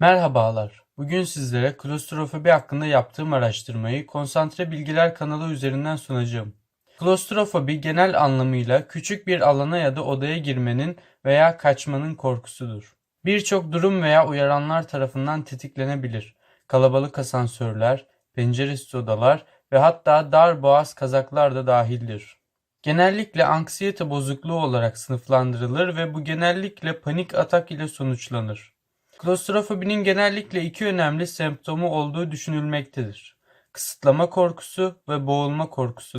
Merhabalar. Bugün sizlere klostrofobi hakkında yaptığım araştırmayı Konsantre Bilgiler kanalı üzerinden sunacağım. Klostrofobi genel anlamıyla küçük bir alana ya da odaya girmenin veya kaçmanın korkusudur. Birçok durum veya uyaranlar tarafından tetiklenebilir. Kalabalık asansörler, penceresiz odalar ve hatta dar boğaz kazaklar da dahildir. Genellikle anksiyete bozukluğu olarak sınıflandırılır ve bu genellikle panik atak ile sonuçlanır. Klostrofobinin genellikle iki önemli semptomu olduğu düşünülmektedir. Kısıtlama korkusu ve boğulma korkusu.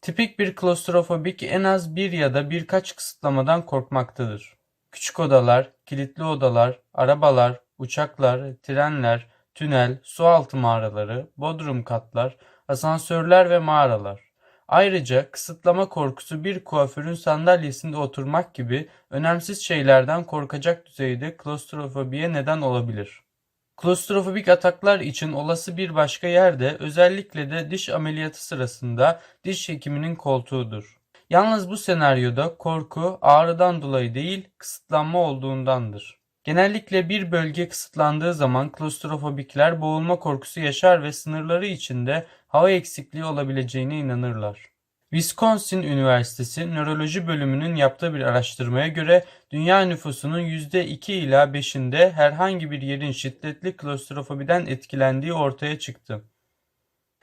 Tipik bir klostrofobik en az bir ya da birkaç kısıtlamadan korkmaktadır. Küçük odalar, kilitli odalar, arabalar, uçaklar, trenler, tünel, sualtı mağaraları, bodrum katlar, asansörler ve mağaralar. Ayrıca kısıtlama korkusu bir kuaförün sandalyesinde oturmak gibi önemsiz şeylerden korkacak düzeyde klostrofobiye neden olabilir. Klostrofobik ataklar için olası bir başka yer de özellikle de diş ameliyatı sırasında diş hekiminin koltuğudur. Yalnız bu senaryoda korku ağrıdan dolayı değil kısıtlanma olduğundandır. Genellikle bir bölge kısıtlandığı zaman klostrofobikler boğulma korkusu yaşar ve sınırları içinde hava eksikliği olabileceğine inanırlar. Wisconsin Üniversitesi Nöroloji Bölümünün yaptığı bir araştırmaya göre dünya nüfusunun %2 ila 5'inde herhangi bir yerin şiddetli klostrofobiden etkilendiği ortaya çıktı.